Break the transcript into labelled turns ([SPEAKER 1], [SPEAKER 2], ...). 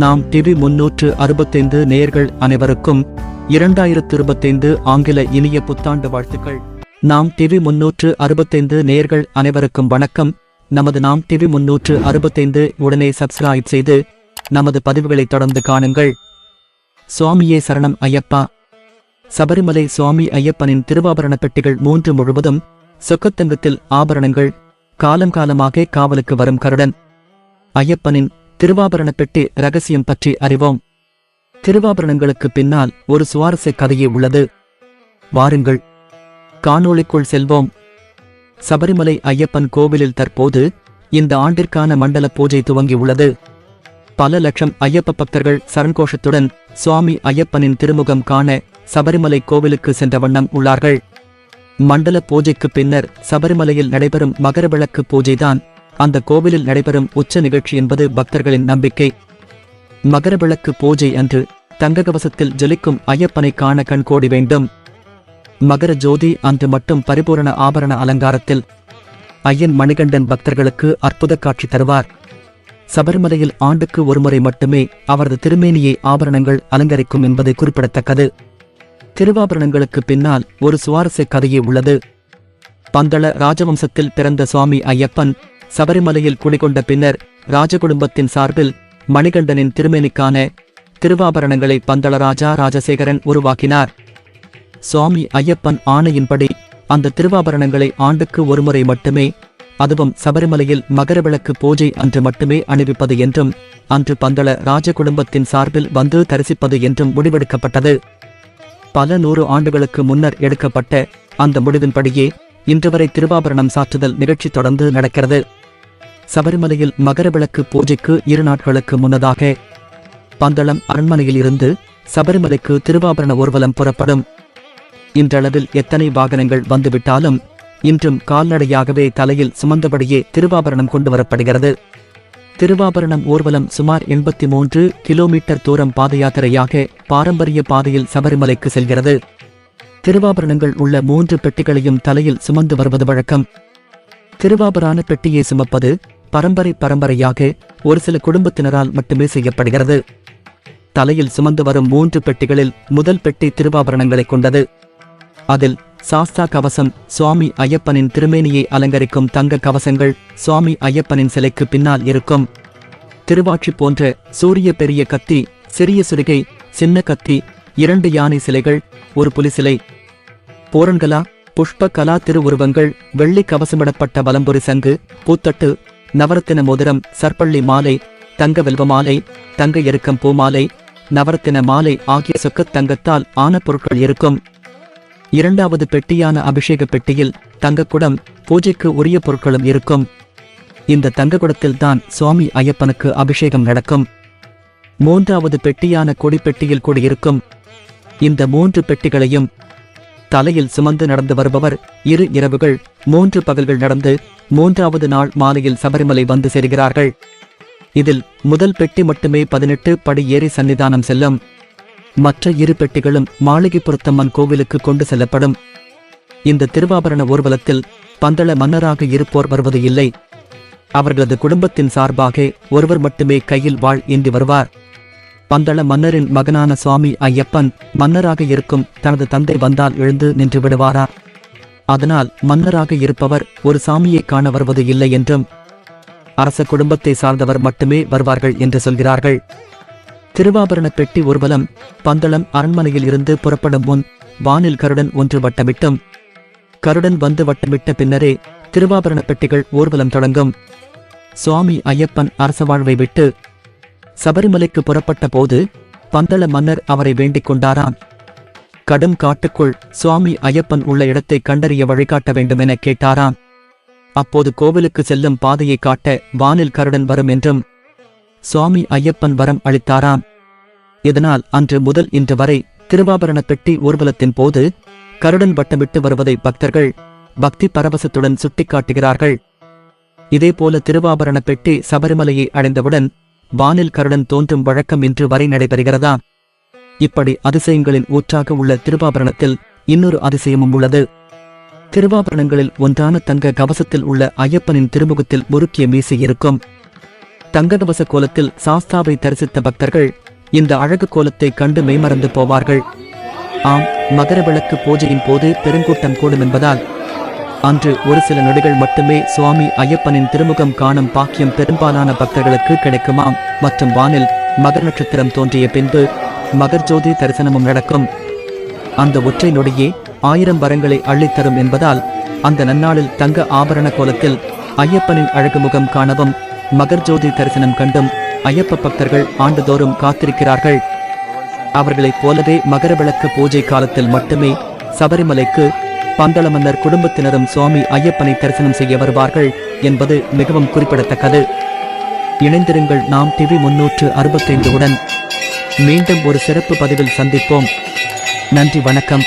[SPEAKER 1] நாம் டிவி முன்னூற்று அறுபத்தைந்து நேயர்கள் அனைவருக்கும் இரண்டாயிரத்து இருபத்தைந்து ஆங்கில இனிய புத்தாண்டு வாழ்த்துக்கள். நாம் டிவி முன்னூற்று அறுபத்தைந்து நேயர்கள் அனைவருக்கும் வணக்கம். நமது நாம் டிவி முன்னூற்று அறுபத்தைந்து உடனே சப்ஸ்கிரைப் செய்து நமது பதிவுகளை தொடர்ந்து காணுங்கள். சுவாமியே சரணம் ஐயப்பா. சபரிமலை சுவாமி ஐயப்பனின் திருவாபரண பெட்டிகள் மூன்று முழுவதும் சொக்கத்தங்கத்தில் ஆபரணங்கள் காலம் காலமாக காவலுக்கு வரும் கருடன். ஐயப்பனின் திருவாபரண பெட்டி ரகசியம் பற்றி அறிவோம். திருவாபரணங்களுக்கு பின்னால் ஒரு சுவாரஸ்ய கதையே உள்ளது. வாருங்கள். காணொளிக்குள் செல்வோம். சபரிமலை ஐயப்பன் கோவிலில் தற்போது இந்த ஆண்டிற்கான மண்டல பூஜை துவங்கியுள்ளது. பல லட்சம் ஐயப்ப பக்தர்கள் சரண்கோஷத்துடன் சுவாமி ஐயப்பனின் திருமுகம் காண சபரிமலை கோவிலுக்கு சென்ற வண்ணம் உள்ளார்கள். மண்டல பூஜைக்கு பின்னர் சபரிமலையில் நடைபெறும் மகரவிளக்கு பூஜைதான் அந்த கோவிலில் நடைபெறும் உச்ச நிகழ்ச்சி என்பது பக்தர்களின் நம்பிக்கை. மகரவிளக்கு பூஜை அன்று தங்ககவசத்தில் ஜொலிக்கும் ஐயப்பனை காண கண்கோடி வேண்டும். மகர ஜோதி அன்று மட்டும் பரிபூரண ஆபரண அலங்காரத்தில் ஐயன் மணிகண்டன் பக்தர்களுக்கு அற்புத காட்சி தருவார். சபரிமலையில் ஆண்டுக்கு ஒருமுறை மட்டுமே அவரது திருமேனியை ஆபரணங்கள் அலங்கரிக்கும் என்பது குறிப்பிடத்தக்கது. திருவாபரணங்களுக்கு பின்னால் ஒரு சுவாரஸ்ய கதையே உள்ளது. பந்தள ராஜவம்சத்தில் பிறந்த சுவாமி ஐயப்பன் சபரிமலையில் குடிகொண்ட பின்னர் ராஜகுடும்பத்தின் சார்பில் மணிகண்டனின் திருமேனிக்கான திருவாபரணங்களை பந்தளராஜா ராஜசேகரன் உருவாக்கினார். சுவாமி ஐயப்பன் ஆணையின்படி அந்த திருவாபரணங்களை ஆண்டுக்கு ஒருமுறை மட்டுமே அதுவும் சபரிமலையில் மகரவிளக்கு பூஜை அன்று மட்டுமே அணிவிப்பது என்றும் அன்று பந்தள ராஜகுடும்பத்தின் சார்பில் வந்து தரிசிப்பது என்றும் முடிவெடுக்கப்பட்டது. பல நூறு ஆண்டுகளுக்கு முன்னர் எடுக்கப்பட்ட அந்த முடிவின்படியே இன்று வரை திருவாபரணம் சாற்றுதல் நிகழ்ச்சி தொடர்ந்து நடக்கிறது. சபரிமலையில் மகரவிளக்கு பூஜைக்கு இரு நாட்களுக்கு முன்னதாக பந்தளம் அரண்மனையில் இருந்து சபரிமலைக்கு திருவாபரண ஊர்வலம் புறப்படும். இன்றளவில் எத்தனை வாகனங்கள் வந்துவிட்டாலும் இன்றும் கால்நடையாகவே தலையில் சுமந்தபடியே திருவாபரணம் கொண்டு வரப்படுகிறது. திருவாபரணம் ஊர்வலம் சுமார் எண்பத்தி மூன்று கிலோமீட்டர் தூரம் பாதயாத்திரையாக பாரம்பரிய பாதையில் சபரிமலைக்கு செல்கிறது. திருவாபரணங்கள் உள்ள மூன்று பெட்டிகளையும் தலையில் சுமந்து வருவது வழக்கம். திருவாபரான பெட்டியை சுமப்பது பரம்பரை பரம்பரையாக ஒரு சில குடும்பத்தினரால் மட்டுமே செய்யப்படுகிறது. தலையில் சுமந்து வரும் மூன்று பெட்டிகளில் முதல் பெட்டி திருவாபரணங்களை கொண்டது. அதில் சாஸ்தா கவசம் சுவாமி ஐயப்பனின் திருமேனியை அலங்கரிக்கும் தங்க கவசங்கள் சுவாமி ஐயப்பனின் சிலைக்கு பின்னால் இருக்கும். திருவாட்சி போன்ற சூரிய பெரிய கத்தி சிறிய சுருகை சின்ன கத்தி இரண்டு யானை சிலைகள் ஒரு புலி சிலை. போரன்கலா புஷ்ப கலா திருவுருவங்கள் வெள்ளி கவசமிடப்பட்ட வலம்புரி சங்கு பூத்தட்டு நவரத்தின மோதிரம் சற்பள்ளி மாலை தங்க வெல்வ மாலை தங்க எருக்கம் பூமாலை நவரத்தின மாலை ஆகிய சொக்கத் தங்கத்தால் ஆன பொருட்கள் இருக்கும். இரண்டாவது பெட்டியான அபிஷேக பெட்டியில் தங்கக்குடம் பூஜைக்கு உரிய பொருட்களும் இருக்கும். இந்த தங்கக்குடத்தில் தான் சுவாமி ஐயப்பனுக்கு அபிஷேகம் நடக்கும். மூன்றாவது பெட்டியான கொடிப்பெட்டியில் கூடியிருக்கும் இந்த மூன்று பெட்டிகளையும் தலையில் சுமந்து நடந்து வருபவர் இரு இரவுகள் மூன்று பகல்கள் நடந்து மூன்றாவது நாள் மாலையில் சபரிமலை வந்து சேர்கிறார்கள். இதில் முதல் பெட்டி மட்டுமே பதினெட்டு படி ஏறி சன்னிதானம் செல்லும். மற்ற இரு பெட்டிகளும் மாளிகைப்புறத்தம்மன் கோவிலுக்கு கொண்டு செல்லப்படும். இந்த திருவாபரண ஊர்வலத்தில் பந்தள மன்னராக இருப்போர் வருவது இல்லை. அவர்களது குடும்பத்தின் சார்பாக ஒருவர் மட்டுமே கையில் வாழ் ஏந்தி வருவார். பந்தள மன்னரின் மகனான சுவாமி ஐயப்பன் மன்னராக இருக்கும் தனது தந்தை வந்தால் எழுந்து நின்று விடுவாரா? அதனால் மன்னராக இருப்பவர் ஒரு சாமியை காண வருவது இல்லை என்றும் அரச குடும்பத்தை சார்ந்தவர் மட்டுமே வருவார்கள் என்று சொல்கிறார்கள். திருவாபரண பெட்டி ஊர்வலம் பந்தளம் அரண்மனையில் இருந்து புறப்படும் முன் வானில் கருடன் ஒன்று வட்டமிட்டும். கருடன் வந்து வட்டமிட்ட பின்னரே திருவாபரண பெட்டிகள் ஊர்வலம் தொடங்கும். சுவாமி ஐயப்பன் அரச வாழ்வை விட்டு சபரிமலைக்கு புறப்பட்ட போது பந்தள மன்னர் அவரை வேண்டிக் கொண்டாராம். கடும் காட்டுக்குள் சுவாமி ஐயப்பன் உள்ள இடத்தை கண்டறிய வழிகாட்ட வேண்டுமென கேட்டாராம். அப்போது கோவிலுக்கு செல்லும் பாதையை காட்ட வானில் கருடன் வரும் என்றும் சுவாமி ஐயப்பன் வரம் அளித்தாராம். இதனால் அன்று முதல் இன்று வரை திருவாபரண பெட்டி ஊர்வலத்தின் போது கருடன் வட்டமிட்டு வருவதை பக்தர்கள் பக்தி பரவசத்துடன் சுட்டிக்காட்டுகிறார்கள். இதேபோல திருவாபரண பெட்டி சபரிமலையை அடைந்தவுடன் வானில் கருடன் தோன்றும் வழக்கம் இன்று வரை நடைபெறுகிறதா? இப்படி அதிசயங்களின் ஊற்றாக உள்ள திருவாபரணத்தில் இன்னொரு அதிசயமும் உள்ளது. திருவாபரணங்களில் ஒன்றான தங்க கவசத்தில் உள்ள ஐயப்பனின் திருமுகத்தில் முறுக்கிய மீசை இருக்கும். தங்கதவச கோலத்தில் சாஸ்தாவை தரிசித்த பக்தர்கள் இந்த அழகு கோலத்தை கண்டு மெய்மறந்து போவார்கள். ஆம் மகர விளக்கு பூஜையின் போது பெருங்கூட்டம் கூடும் என்பதால் அன்று ஒரு சில நொடிகள் மட்டுமே சுவாமி ஐயப்பனின் திருமுகம் காணும் பாக்கியம் பெரும்பாலான பக்தர்களுக்கு கிடைக்குமாம் மற்றும் வானில் மகர் நட்சத்திரம் தோன்றிய பின்பு மகர் ஜோதி தரிசனமும் நடக்கும். அந்த ஒற்றை நொடியே ஆயிரம் வரங்களை அள்ளித்தரும் என்பதால் அந்த நன்னாளில் தங்க ஆபரண கோலத்தில் ஐயப்பனின் அழகு முகம் காணவும் மகர் ஜோதி தரிசனம் கண்டும் ஐயப்ப பக்தர்கள் ஆண்டுதோறும் காத்திருக்கிறார்கள். அவர்களைப் போலவே மகர விளக்கு பூஜை காலத்தில் மட்டுமே சபரிமலைக்கு பந்தளமன்னர் குடும்பத்தினரும் சுவாமி ஐயப்பனை தரிசனம் செய்ய வருவார்கள் என்பது மிகவும் குறிப்பிடத்தக்கது. இணைந்திருங்கள் நாம் டிவி முன்னூற்று அறுபத்தைந்து உடன் மீண்டும் ஒரு சிறப்பு பதிவில் சந்திப்போம். நன்றி வணக்கம்.